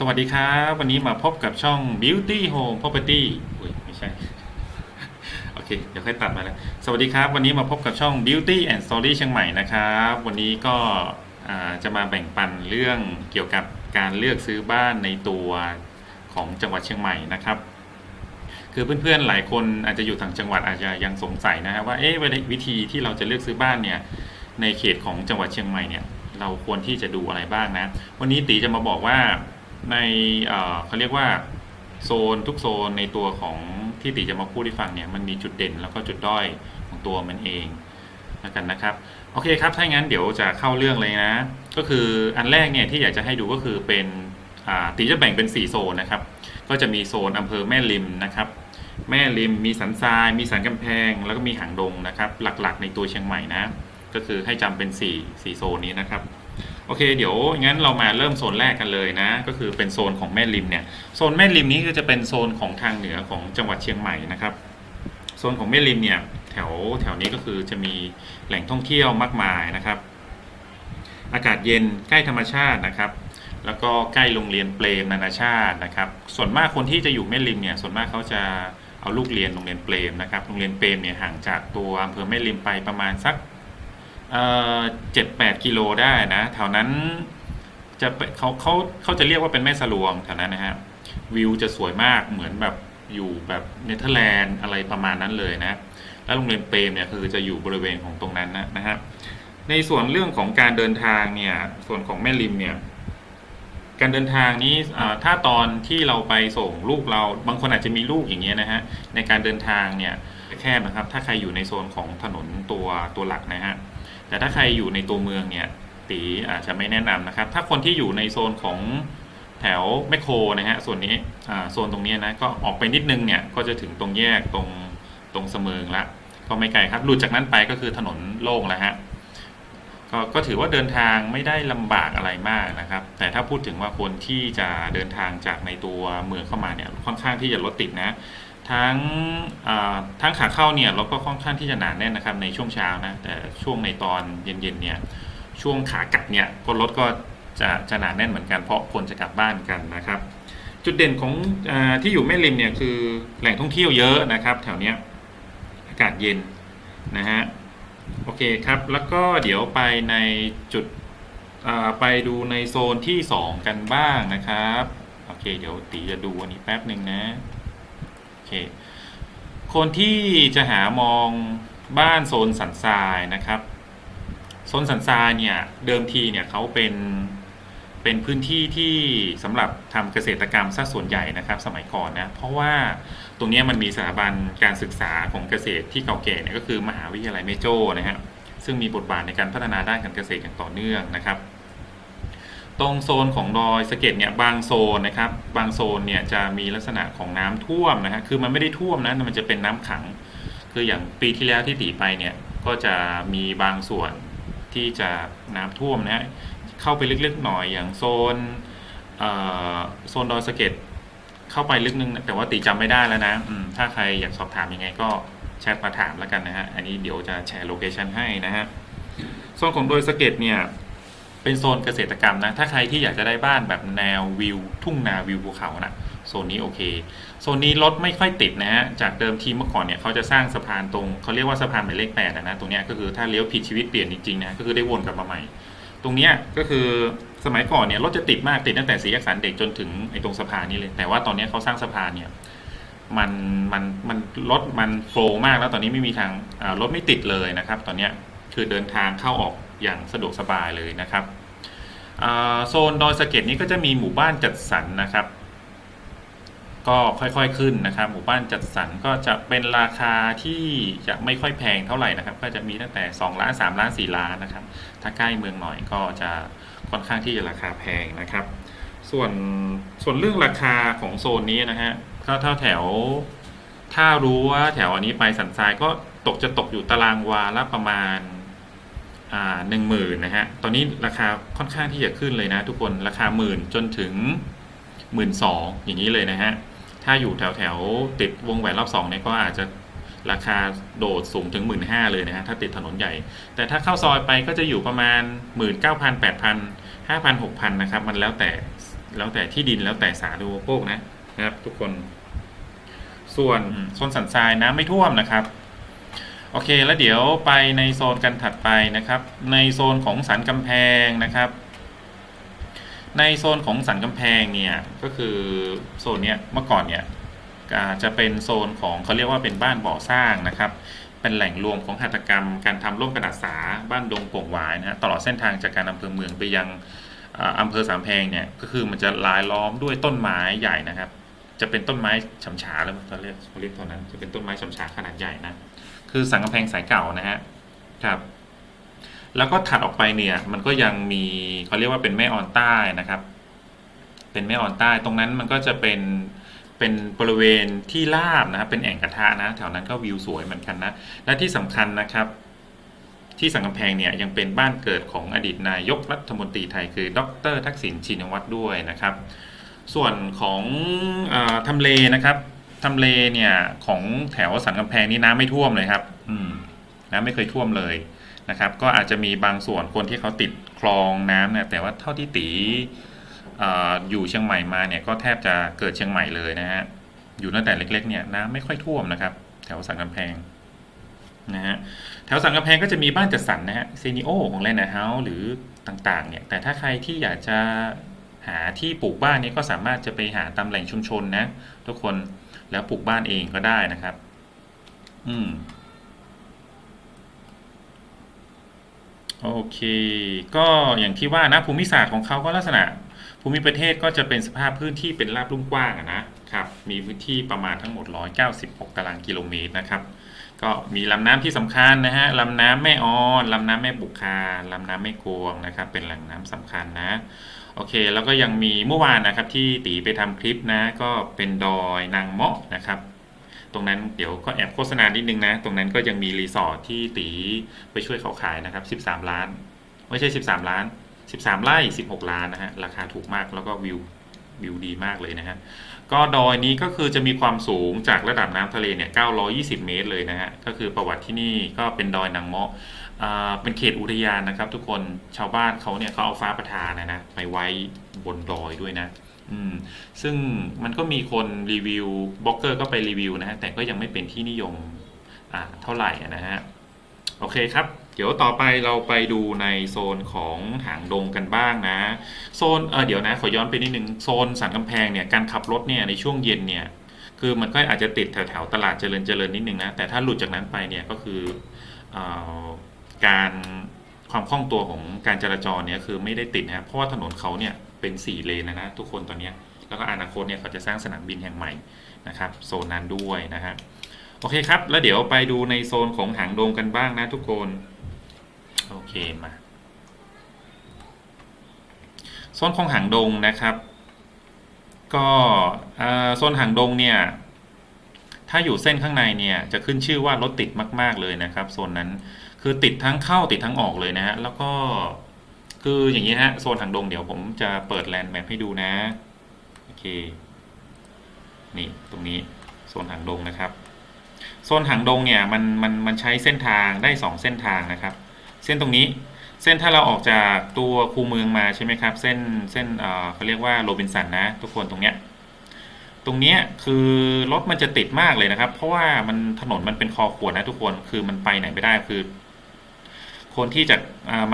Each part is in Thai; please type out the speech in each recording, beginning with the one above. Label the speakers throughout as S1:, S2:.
S1: สวัสดีครับ วันนี้มาพบกับช่อง Beauty Home Property อุ้ยไม่ใช่ โอเค เดี๋ยวค่อยตัดมาแล้ว สวัสดีครับ วันนี้มาพบกับช่อง Beauty and Story เชียงใหม่นะครับ วันนี้ก็จะมาแบ่งปันเรื่องเกี่ยวกับการเลือกซื้อบ้านในตัวของจังหวัดเชียงใหม่นะครับ คือเพื่อนๆหลายคนอาจจะอยู่ต่างจังหวัดอาจจะยังสงสัยนะครับว่าเอ๊ะวิธีที่เราจะเลือกซื้อบ้านเนี่ยในเขตของจังหวัดเชียงใหม่เนี่ยเราควรที่จะดูอะไรบ้างนะ วันนี้ตีจะมาบอกว่า ในเขาเรียกว่าโซนทุกโซนในตัวของที่ตีจะมาพูดให้ฟังเนี่ยมันมีจุดเด่นแล้วก็จุดด้อยของตัวมันเองแล้วกันนะครับโอเคครับถ้างั้นเดี๋ยวจะเข้าเรื่องเลยนะ ก็คืออันแรกเนี่ยที่อยากจะให้ดูก็คือเป็นตีจะแบ่งเป็น 4 โซนนะครับ ก็จะมีโซนอำเภอแม่ริมนะครับ แม่ริมมีสันทราย มีสันกำแพง แล้วก็มีหางดงนะครับ หลักๆ ในตัวเชียงใหม่นะ ก็คือให้จำเป็น 4 4 โซนนี้นะครับ โอเค เดี๋ยวงั้นเรามาเริ่มโซนแรกกันเลยนะ ก็คือเป็นโซนของแม่ริมเนี่ยโซนแม่ริมนี้ก็จะเป็นโซนของทางเหนือของจังหวัดเชียงใหม่นะครับโซนของแม่ริมเนี่ยแถวแถวนี้ก็คือจะมีแหล่งท่องเที่ยวมากมายนะครับ อากาศเย็นใกล้ธรรมชาตินะครับ แล้วก็ใกล้โรงเรียนเปรมนานาชาตินะครับ ส่วนมากคนที่จะอยู่แม่ริมเนี่ยส่วนมากเขาจะเอาลูกเรียนโรงเรียนเปรมนะครับโรงเรียนเปรมเนี่ยห่างจากตัวอำเภอแม่ริมไปประมาณสัก เจ็ดแปดกิโลได้นะแถวนั้นจะเป็นเขาเขาเขาจะเรียกว่าเป็นแม่สลวงแถวนั้นนะฮะวิวจะสวยมากเหมือนแบบอยู่แบบเนเธอร์แลนด์อะไรประมาณนั้นเลยนะ แล้วโรงเรียนเปรมเนี่ยคือจะอยู่บริเวณของตรงนั้นนะนะฮะในส่วนเรื่องของการเดินทางเนี่ยส่วนของแม่ริมเนี่ยการเดินทางนี้อ่าถ้าตอนที่เราไปส่งลูกเราบางคนอาจจะมีลูกอย่างเงี้ยนะฮะในการเดินทางเนี่ยแคบนะครับถ้าใครอยู่ในโซนของถนนตัวตัวหลักนะฮะ แต่ถ้าใครอยู่ในตัวเมืองเนี่ยตีอาจจะไม่แนะนำนะครับ ถ้าคนที่อยู่ในโซนของแถวแมคโครนะฮะส่วนนี้โซนตรงนี้นะก็ออกไปนิดนึงเนี่ยก็จะถึงตรงแยกตรงตรงเสมิงละก็ไม่ไกลครับหลุดจากนั้นไปก็คือถนนโล่งแล้วฮะกก็ถือว่าเดินทางไม่ได้ลำบากอะไรมากนะครับ แต่ถ้าพูดถึงว่าคนที่จะเดินทางจากในตัวเมืองเข้ามาเนี่ยค่อนข้างที่จะรถติดนะ ทั้งทั้งขาเข้าเนี่ยเรถก็ค่อนข้างที่จะหนาแน่นนะครับในช่วงเช้านะแต่ช่วงในตอนเย็นๆเนี่ยช่วงขากลับเนี่ยก็รถก็จะจะหนาแน่นเหมือนกันเพราะคนจะกลับบ้านกันนะครับ จุดเด่นของอที่อยู่แม่ริมเนี่ยคือแหล่งท่องเที่ยวเยอะนะครับ แถวเนี้ยอากาศเย็นนะฮะโอเคครับแล้วก็เดี๋ยวไปในจุดไปดูในโซนที่ 2 กันบ้างนะครับ โอเค เดี๋ยวตีจะดูอันนี้แป๊บหนึ่งนะ เค คนที่จะหามองบ้านโซนสันทรายนะครับโซนสันทรายเนี่ยเดิมทีเนี่ยเขาเป็นเป็นพื้นที่ที่สำหรับทำเกษตรกรรมซะส่วนใหญ่นะครับสมัยก่อนนะเพราะว่าตรงนี้มันมีสถาบันการศึกษาของเกษตรที่เก่าแก่เนี่ยก็คือมหาวิทยาลัยเมโจนะฮะซึ่งมีบทบาทในการพัฒนาด้านการเกษตรอย่างต่อเนื่องนะครับ ตรงโซนของดอยสะเก็ดเนี่ยบางโซนนะครับบางโซนเนี่ยจะมีลักษณะของน้ำท่วมนะฮะคือมันไม่ได้ท่วมนะมันจะเป็นน้ำขัง คืออย่างปีที่แล้วที่ตีไปเนี่ยก็จะมีบางส่วนที่จะน้ำท่วมนะฮะเข้าไปลึกๆหน่อยอย่างโซนโซนดอยสะเก็ดเข้าไปลึกนึง แต่ว่าตีจำไม่ได้แล้วนะอืมถ้าใครอยากสอบถามยังไงก็แชทมาถามแล้วกันนะฮะอันนี้เดี๋ยวจะแชร์โลเคชันให้นะฮะโซนของดอยสะเก็ดเนี่ย เป็นโซนเกษตรกรรมนะ ถ้าใครที่อยากจะได้บ้านแบบแนววิว ทุ่งนาวิวภูเขานะโซนนี้โอเค โซนนี้รถไม่ค่อยติดนะฮะ จากเดิมทีเมื่อก่อนเนี่ยเขาจะสร้างสะพานตรงเขาเรียกว่าสะพานหมายเลขแปดนะ ตรงนี้ก็คือถ้าเลี้ยวผิดชีวิตเปลี่ยนจริงๆนะ ก็คือได้วนกลับมาใหม่ ตรงนี้ก็คือสมัยก่อนเนี่ยรถจะติดมากติดตั้งแต่สีแยกสันเด็กจนถึงไอ้ตรงสะพานนี้เลย แต่ว่าตอนนี้เขาสร้างสะพานเนี่ยมันมันมันรถมันโฟล์มากแล้วตอนนี้ไม่มีทางรถไม่ติดเลยนะครับ ตอนนี้คือเดินทางเข้าออกอย่างสะดวกสบายเลยนะครับ โซนดอยสะเก็ดนี้ก็จะมีหมู่บ้านจัดสรรนะครับ ก็ค่อยๆขึ้นนะครับ หมู่บ้านจัดสรรก็จะเป็นราคาที่จะไม่ค่อยแพงเท่าไหร่นะครับ ก็จะมีตั้งแต่2ล้าน3ล้าน4ล้านนะครับ ถ้าใกล้เมืองหน่อยก็จะค่อนข้างที่จะราคาแพงนะครับ ส่วนส่วนเรื่องราคาของโซนนี้นะฮะก็ถ้าแถว ถ้ารู้ว่าแถวอันนี้ไปสันทรายก็ตกจะตกอยู่ตารางวาละประมาณ หนึ่งหมื่นนะฮะ ตอนนี้ราคาค่อนข้างที่จะขึ้นเลยนะทุกคน ราคาหมื่นจนถึงหมื่นสองอย่างนี้เลยนะฮะ ถ้าอยู่แถวแถวๆติดวงแหวนรอบสองเนี่ยก็อาจจะราคาโดดสูงถึงหมื่นห้าเลยนะฮะ ถ้าติดถนนใหญ่ แต่ถ้าเข้าซอยไปก็จะอยู่ประมาณหมื่นเก้าพันแปดพันห้าพันหกพันนะครับ มันแล้วแต่แล้วแต่ที่ดินแล้วแต่สาธารณูปโภคนะนะครับ ทุกคน ส่วนโซนสันทรายน้ำไม่ท่วมนะครับ โอเค แล้วเดี๋ยวไปในโซนกันถัดไปนะครับ ในโซนของสันกำแพงนะครับ ในโซนของสันกำแพงเนี่ยก็คือโซนเนี้ยเมื่อก่อนเนี่ยจะเป็นโซนของเขาเรียกว่าเป็นบ้านบ่อสร้างนะครับ เป็นแหล่งรวมของหัตถกรรม การทำร่มกระดาษสาบ้านดงโป่งหวายนะฮะตลอดเส้นทางจากการอำเภอเมืองไปยังอ่าอำเภอสามแพงเนี่ยก็คือมันจะลายล้อมด้วยต้นไม้ใหญ่นะครับ จะเป็นต้นไม้ฉำฉาแล้วตอนเรียกเขาเรียกตอนนั้น จะเป็นต้นไม้ฉำฉาขนาดใหญ่นะ คือสังกำแพงสายเก่านะฮะครับแล้วก็ถัดออกไปเนี่ยมันก็ยังมีเขาเรียกว่าเป็นแม่ออนใต้นะครับ เป็นแม่ออนใต้ตรงนั้นมันก็จะเป็นเป็นบริเวณที่ราบนะครับเป็นแอ่งกระทะนะแถวนั้นก็วิวสวยเหมือนกันนะและที่สำคัญนะครับ ที่สังกำแพงเนี่ยยังเป็นบ้านเกิดของอดีตนายกรัฐมนตรีไทยคือ ดร ทักษิณชินวัตรด้วยนะครับ ส่วนของอทำเลนะครับ ทำเลเนี่ยของแถวสันกำแพงนี่น้ำไม่ท่วมเลยครับ อืมน้ำไม่เคยท่วมเลยนะครับ ก็อาจจะมีบางส่วนคนที่เขาติดคลองน้ำเนี่ยแต่ว่าเท่าที่ตีออยู่เชียงใหม่มาเนี่ยก็แทบจะเกิดเชียงใหม่เลยนะฮะอยู่ตั้งแต่เล็ก ๆ เนี่ยน้ำไม่ค่อยท่วมนะครับ แถวสันกำแพงนะฮะแถวสันกำแพงก็จะมีบ้านจัดสรรนะฮะเซนิโอของแลนด์เฮาส์หรือต่างๆ เนี่ย แต่ถ้าใครที่อยากจะหาที่ปลูกบ้านนี้ก็สามารถจะไปหาตามแหล่งชุมชนนะทุกคน แล้วปลูกบ้านเองก็ได้นะครับ อืม โอเค ก็อย่างที่ว่านะภูมิศาสตร์ของเขาก็ลักษณะ ภูมิประเทศก็จะเป็นสภาพพื้นที่เป็นราบลุ่มกว้างนะครับ มีพื้นที่ประมาณทั้งหมด 196 ตารางกิโลเมตรนะครับ ก็มีลำน้ำที่สำคัญนะฮะลำน้ำแม่ออนลำน้ำแม่บุคาลำน้ำแม่กวงนะครับ เป็นแหล่งน้ำสำคัญนะโอเค แล้วก็ยังมีเมื่อวานนะครับที่ตีไปทำคลิปนะก็เป็นดอยนางเมาะนะครับตรงนั้นเดี๋ยวก็แอบโฆษณานิดนึงนะ ตรงนั้นก็ยังมีรีสอร์ทที่ตีไปช่วยเขาขายนะครับ 13 ล้าน ไม่ใช่ 13 ล้าน 13 ไร่ 16 ล้านนะฮะ ราคาถูกมากแล้วก็วิว วิวดีมากเลยนะฮะก็ดอยนี้ก็คือจะมีความสูงจากระดับน้ำทะเลเนี่ย920 เมตรเลยนะฮะก็คือประวัติที่นี่ก็เป็นดอยนางเมาะอ่าเป็นเขตอุทยานนะครับ ทุกคนชาวบ้านเขาเนี่ยเขาเอาฟ้าประทานนะนะไปไว้บนดอยด้วยนะอืมซึ่งมันก็มีคนรีวิวบล็อกเกอร์ก็ไปรีวิวนะฮะแต่ก็ยังไม่เป็นที่นิยมอ่าเท่าไหร่นะฮะโอเคครับ เดี๋ยวต่อไปเราไปดูในโซนของหางดงกันบ้างนะ โซนเออเดี๋ยวนะขอย้อนไปนิดนึงโซนสันกำแพงเนี่ยการขับรถเนี่ยในช่วงเย็นเนี่ยคือมันก็อาจจะติดแถวๆตลาดเจริญเจริญนิดนึงนะแต่ถ้าหลุดจากนั้นไปเนี่ยก็คืออการความคล่องตัวของการจราจรเนี่ยคือไม่ได้ติดนะเพราะว่าถนนเขาเนี่ยเป็น 4 เลนนะนะทุกคนตอนนี้แล้วก็อนาคตเนี่ยเขาจะสร้างสนามบินแห่งใหม่นะครับโซนนั้นด้วยนะฮะโอเคครับ แล้วเดี๋ยวไปดูในโซนของหางดงกันบ้างนะทุกคน โอเคมาโซนของหางดงนะครับ ก็โซนหางดงเนี่ยถ้าอยู่เส้นข้างในเนี่ยจะขึ้นชื่อว่ารถติดมาก ๆ เลยนะครับโซนนั้นคือติดทั้งเข้าติดทั้งออกเลยนะฮะแล้วก็คืออย่างนี้ฮะโซนหางดงเดี๋ยวผมจะเปิดแลนด์แมปให้ดูนะโอเคนี่ตรงนี้โซนหางดงนะครับโซนหางดงเนี่ยมันมันมันใช้เส้นทางได้ 2 เส้นทางนะครับ เส้นตรงนี้ เส้นถ้าเราออกจากตัวคูเมืองมาใช่ไหมครับ เส้นเส้นเขาเรียกว่าโรบินสันนะ ทุกคนตรงเนี้ยตรงเนี้ยคือรถมันจะติดมากเลยนะครับ เพราะว่ามันถนนมันเป็นคอขวดนะทุกคนคือมันไปไหนไม่ได้คือ คนที่จะ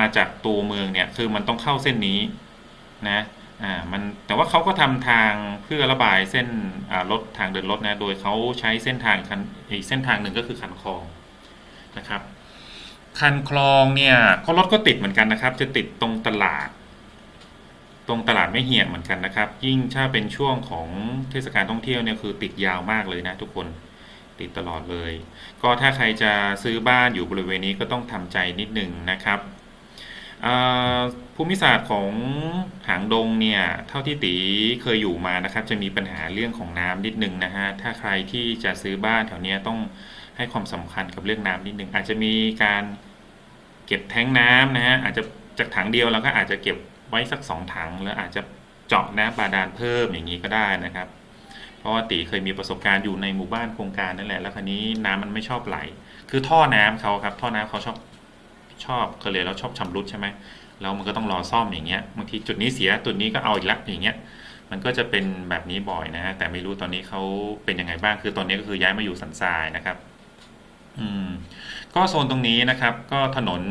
S1: มาจากตัวเมืองเนี่ยคือมันต้องเข้าเส้นนี้นะอ่ามันแต่ว่าเขาก็ทำทางเพื่อระบายเส้นอ่ารถทางเดินรถนะ โดยเขาใช้เส้นทางคันอีกเส้นทางหนึ่งก็คือคันคลองนะครับ คันคลองเนี่ยก็รถก็ติดเหมือนกันนะครับ จะติดตรงตลาด ตรงตลาดไม่เหี่ยงเหมือนกันนะครับ ยิ่งถ้าเป็นช่วงของเทศกาลท่องเที่ยวเนี่ยคือติดยาวมากเลยนะทุกคนติดตลอดเลย ก็ถ้าใครจะซื้อบ้านอยู่บริเวณนี้ก็ต้องทำใจนิดหนึ่งนะครับภูมิศาสตร์ของหางดงเนี่ยเท่าที่ตีเคยอยู่มานะครับ จะมีปัญหาเรื่องของน้ำนิดนึงนะฮะถ้าใครที่จะซื้อบ้านแถวนี้ต้อง ให้ความสำคัญกับเรื่องน้ำนิดนึงอาจจะมีการเก็บแท้งน้ำนะฮะอาจจะจากถังเดียวเราก็อาจจะเก็บไว้สักสองถัง แล้วอาจจะเจาะน้ำบาดาลเพิ่มอย่างนี้ก็ได้นะครับ เพราะว่าตีเคยมีประสบการณ์อยู่ในหมู่บ้านโครงการนั่นแหละแล้วคราวนี้น้ำมันไม่ชอบไหล คือท่อน้ำเขาครับ ท่อน้ำเขาชอบชอบเคยเลยแล้วชอบชำรุดใช่ไหมแล้วมันก็ต้องรอซ่อมอย่างเงี้ยบางทีจุดนี้เสียจุดนี้ก็เอาอีกแล้วอย่างเงี้ยมันก็จะเป็นแบบนี้บ่อยนะฮะแต่ไม่รู้ตอนนี้เขาเป็นยังไงบ้างคือตอนนี้ก็คือย้ายมาอยู่สันทรายนะครับ อืมก็โซนตรงนี้นะครับก็ถนน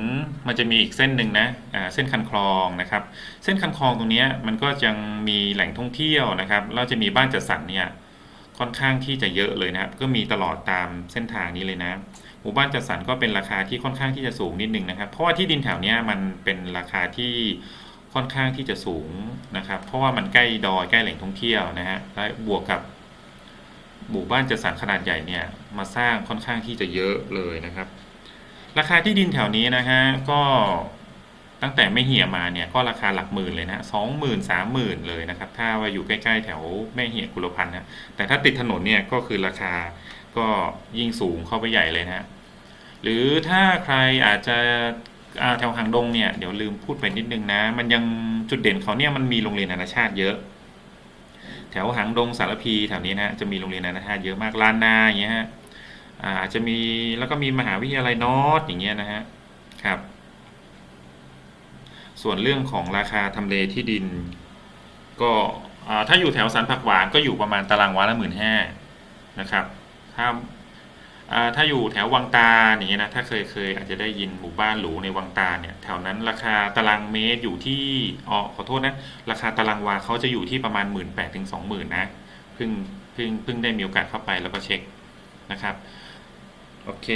S1: มันจะมีอีกเส้นหนึ่งนะอ่าเส้นคันคลองนะครับ เส้นคันคลองตรงนี้มันก็ยังมีแหล่งท่องเที่ยวนะครับแล้วจะมีบ้านจัดสรรเนี่ยค่อนข้างที่จะเยอะเลยนะครับ ก็มีตลอดตามเส้นทางนี้เลยนะหมู่บ้านจัดสรรก็เป็นราคาที่ค่อนข้างที่จะสูงนิดนึงนะครับ เพราะว่าที่ดินแถวนี้มันเป็นราคาที่ค่อนข้างที่จะสูงนะครับ เพราะว่ามันใกล้ดอยใกล้แหล่งท่องเที่ยวนะฮะและบวกกับ หมู่บ้านจัดสรรขนาดใหญ่เนี่ยมาสร้างค่อนข้างที่จะเยอะเลยนะครับ ราคาที่ดินแถวนี้นะฮะก็ตั้งแต่ไม่เหี่ยมาเนี่ยก็ราคาหลักหมื่นเลยนะสองหมื่นสามหมื่นเลยนะครับ ถ้าว่าอยู่ใกล้ๆแถวแม่เหี่ยกุลพันธ์นะแต่ถ้าติดถนนเนี่ยก็คือราคาก็ยิ่งสูงเข้าไปใหญ่เลยนะหรือถ้าใครอาจจะแถวหางดงเนี่ยเดี๋ยวลืมพูดไปนิดนึงนะ มันยังจุดเด่นเขาเนี่ยมันมีโรงเรียนนานาชาติเยอะ แถวหางดงสารพีแถวนี้นะจะมีโรงเรียนนานาชาติเยอะมากลานนาอย่างเงี้ยฮะอาจจะมีแล้วก็มีมหาวิทยาลัยนอตอย่างเงี้ยนะฮะครับ ส่วนเรื่องของราคาทำเลที่ดิน ก็ถ้าอยู่แถวสันผักหวานก็อยู่ประมาณตารางวาละหมื่นห้านะครับ ถ้าอ่า ถ้าอยู่แถววังตาอย่างเงี้ยนะถ้าเคยเคยอาจจะได้ยินหมู่บ้านหรูในวังตาเนี่ยแถวนั้นราคาตารางเมตรอยู่ที่อ๋อขอโทษนะราคาตารางวาเขาจะอยู่ที่ประมาณ 1 8ื่นถึงสองหมื่นนะเพิ่งเพิ่งเพิ่งได้มีโอกาสเข้าไปแล้วก็เช็คนะครับโอเค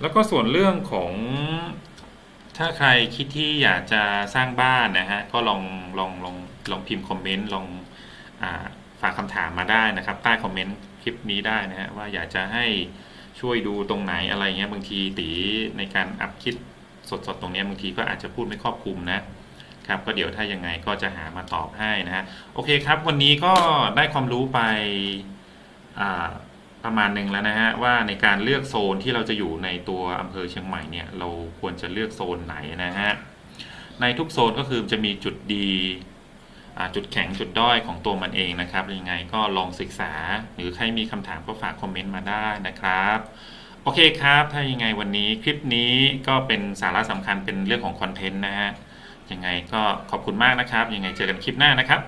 S1: แล้วก็ส่วนเรื่องของถ้าใครคิดที่อยากจะสร้างบ้านนะฮะก็ลองลองลองลองพิมพ์คอมเมนต์ลองอฝากคำถามมาได้นะครับ ใต้คอมเมนต์คลิปนี้ได้นะฮะว่าอยากจะให้ ช่วยดูตรงไหนอะไรเงี้ยบางทีตีในการอัพคลิปสดๆตรงนี้บางทีก็อาจจะพูดไม่ครอบคลุมนะครับก็เดี๋ยวถ้ายังไงก็จะหามาตอบให้นะฮะโอเคครับ วันนี้ก็ได้ความรู้ไปประมาณหนึ่งแล้วนะฮะว่าในการเลือกโซนที่เราจะอยู่ในตัวอำเภอเชียงใหม่เนี่ยเราควรจะเลือกโซนไหนนะฮะในทุกโซนก็คือจะมีจุดดี จุดแข็งจุดด้อยของตัวมันเองนะครับยังไงก็ลองศึกษา หรือใครมีคำถามก็ฝากคอมเมนต์มาได้นะครับโอเคครับ ถ้ายังไงวันนี้คลิปนี้ก็เป็นสาระสำคัญเป็นเรื่องของคอนเทนต์นะฮะยังไงก็ขอบคุณมากนะครับ ยังไงเจอกันคลิปหน้านะครับ